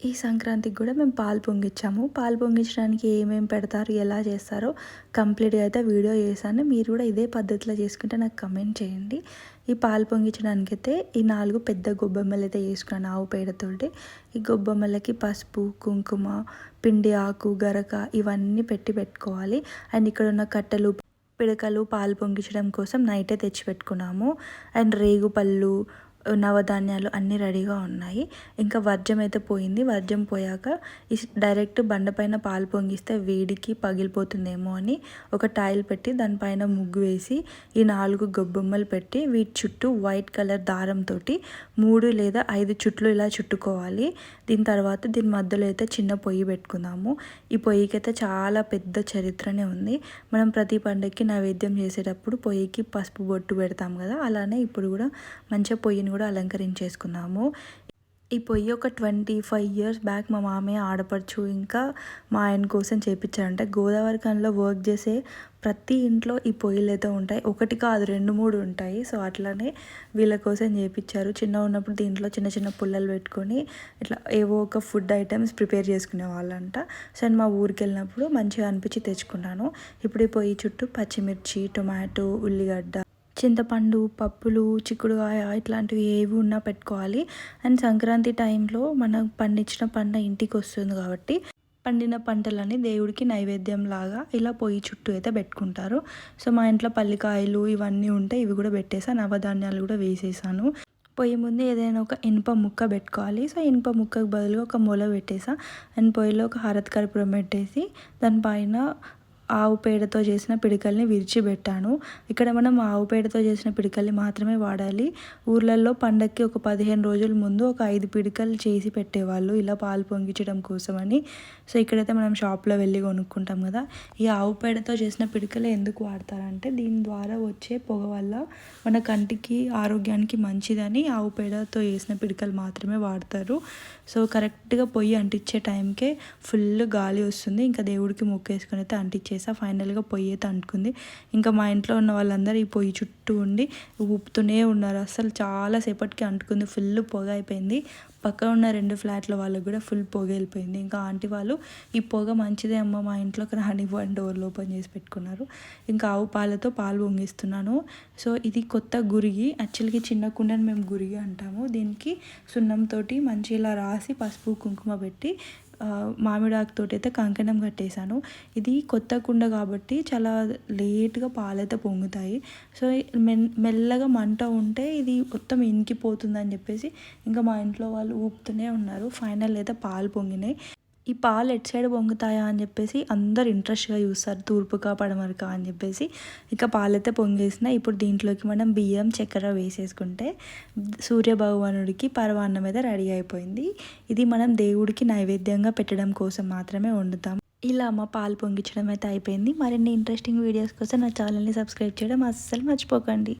ఈ సంక్రాంతికి కూడా మేము పాలు పొంగిచ్చాము. పాలు పొంగించడానికి ఏమేమి పెడతారు ఎలా చేస్తారో కంప్లీట్గా అయితే వీడియో చేశాను. మీరు కూడా ఇదే పద్ధతిలో చేసుకుంటే నాకు కమెంట్ చేయండి. ఈ పాలు పొంగించడానికి అయితే ఈ నాలుగు పెద్ద గొబ్బెమ్మలు అయితే చేసుకున్నాను ఆవు పేడతోటి. ఈ గొబ్బెమ్మలకి పసుపు కుంకుమ పిండి ఆకు గరక ఇవన్నీ పెట్టి పెట్టుకోవాలి. అండ్ ఇక్కడ ఉన్న కట్టెలు పిడకలు పాలు పొంగించడం కోసం నైటే తెచ్చి పెట్టుకున్నాము. అండ్ రేగు పళ్ళు నవధాన్యాలు అన్నీ రెడీగా ఉన్నాయి. ఇంకా వర్జం అయితే పోయింది. వర్జం పోయాక ఈ డైరెక్ట్ బండపైన పాలు పొంగిస్తే వేడికి పగిలిపోతుందేమో అని ఒక టైల్ పెట్టి దానిపైన ముగ్గు వేసి ఈ నాలుగు గొబ్బొమ్మలు పెట్టి వీటి చుట్టూ వైట్ కలర్ దారంతో మూడు లేదా ఐదు చుట్లు ఇలా చుట్టుకోవాలి. దీని తర్వాత దీని మధ్యలో అయితే చిన్న పొయ్యి పెట్టుకుందాము. ఈ పొయ్యికి అయితే చాలా పెద్ద చరిత్రనే ఉంది. మనం ప్రతి పండగకి నైవేద్యం చేసేటప్పుడు పొయ్యికి పసుపు బొట్టు పెడతాం కదా అలానే ఇప్పుడు కూడా మంచిగా పొయ్యిని కూడా అలంకరించేసుకున్నాము. ఈ పొయ్యి ఒక ట్వంటీ ఫైవ్ ఇయర్స్ బ్యాక్ మా మామయ్య ఆడపడుచు ఇంకా మా ఆయన కోసం చేపించారంటే. గోదావరి కన్లో వర్క్ చేసే ప్రతి ఇంట్లో ఈ పొయ్యిలు అయితే ఉంటాయి. ఒకటి కాదు రెండు మూడు ఉంటాయి. సో అట్లనే వీళ్ళ కోసం చేపించారు. చిన్న ఉన్నప్పుడు దీంట్లో చిన్న చిన్న పుల్లలు పెట్టుకొని ఇట్లా ఏవో ఒక ఫుడ్ ఐటమ్స్ ప్రిపేర్ చేసుకునే వాళ్ళంట. సో మా ఊరికి వెళ్ళినప్పుడు మంచిగా అనిపించి తెచ్చుకున్నాను. ఇప్పుడు ఈ పొయ్యి చుట్టూ పచ్చిమిర్చి టొమాటో ఉల్లిగడ్డ చింతపండు పప్పులు చిక్కుడుకాయ ఇట్లాంటివి ఏవి ఉన్నా పెట్టుకోవాలి. అండ్ సంక్రాంతి టైంలో మనం పండించిన పంట ఇంటికి వస్తుంది కాబట్టి పండిన పంటలని దేవుడికి నైవేద్యం లాగా ఇలా పొయ్యి చుట్టూ అయితే పెట్టుకుంటారు. సో మా ఇంట్లో పల్లికాయలు ఇవన్నీ ఉంటాయి ఇవి కూడా పెట్టేసా నవధాన్యాలు కూడా వేసేసాను. పొయ్యి ముందు ఏదైనా ఒక ఇనుప ముక్క పెట్టుకోవాలి. సో ఇనుప ముక్కకు బదులు ఒక మొల పెట్టేసా. అండ్ పొయ్యిలో ఒక హారత్ కర్పూరం పెట్టేసి దానిపైన ఆవు పేడతో చేసిన పిడికల్ని విరిచిపెట్టాను. ఇక్కడ మనం ఆవు పేడతో చేసిన పిడికల్ని మాత్రమే వాడాలి. ఊర్లలో పండక్కి ఒక పదిహేను రోజుల ముందు ఒక ఐదు పిడికలు చేసి పెట్టేవాళ్ళు ఇలా పాలు పొంగించడం కోసమని. సో ఇక్కడైతే మనం షాప్లో వెళ్ళి కొనుక్కుంటాం కదా. ఈ ఆవు పేడతో చేసిన పిడికలు ఎందుకు వాడతారంటే దీని ద్వారా వచ్చే పొగ వల్ల మన కంటికి ఆరోగ్యానికి మంచిదని ఆవు పేడతో చేసిన పిడికలు మాత్రమే వాడతారు. సో కరెక్ట్గా పొయ్యి అంటించే టైంకే ఫుల్ గాలి వస్తుంది. ఇంకా దేవుడికి మొక్కేసుకొని అయితే అంటించేసి చేసా. ఫైనల్గా పొయ్యి అయితే అంటుకుంది ఇంకా మా ఇంట్లో ఉన్న వాళ్ళందరూ ఈ పొయ్యి చుట్టూ ఉండి ఊపుతూనే ఉన్నారు. అసలు చాలాసేపటికి అంటుకుంది. ఫుల్ పొగ అయిపోయింది. పక్కన ఉన్న రెండు ఫ్లాట్ల వాళ్ళకి కూడా ఫుల్ పొగ వెళ్ళిపోయింది. ఇంకా ఆంటీ వాళ్ళు ఈ పొగ మంచిదే అమ్మ మా ఇంట్లోకి రానివ్వండి డోర్లు ఓపెన్ చేసి పెట్టుకున్నారు. ఇంకా ఆవు పాలతో పాలు పొంగిస్తున్నాను. సో ఇది కొత్త గురిగి యాక్చువల్గా చిన్న కుండని మేము గురిగి అంటాము. దీనికి సున్నంతో మంచి ఇలా రాసి పసుపు కుంకుమ పెట్టి మామిడాకుతో అయితే కంకణం కట్టేశాను. ఇది కొత్త కుండ కాబట్టి చాలా లేట్గా పాలైతే పొంగుతాయి. సో మెల్లగా మంట ఉంటే ఇది మొత్తం ఇంకిపోతుందని చెప్పేసి ఇంకా మా ఇంట్లో వాళ్ళు ఊపుతూనే ఉన్నారు. ఫైనల్ అయితే పాలు పొంగినాయి. ఈ పాలు ఎటు సైడ్ పొంగుతాయా అని చెప్పేసి అందరు ఇంట్రెస్ట్గా చూస్తారు. తూర్పుగా పడమరక అని చెప్పేసి. ఇక పాలైతే పొంగేసిన ఇప్పుడు దీంట్లోకి మనం బియ్యం చక్కెర వేసేసుకుంటే సూర్య భగవానుడికి పరవాన్నం అయితే రెడీ అయిపోయింది. ఇది మనం దేవుడికి నైవేద్యంగా పెట్టడం కోసం మాత్రమే వండుతాం. ఇలా మా పాలు పొంగించడం అయితే అయిపోయింది. మరిన్ని ఇంట్రెస్టింగ్ వీడియోస్ కోసం నా ఛానల్ని సబ్స్క్రైబ్ చేయడం అస్సలు మర్చిపోకండి.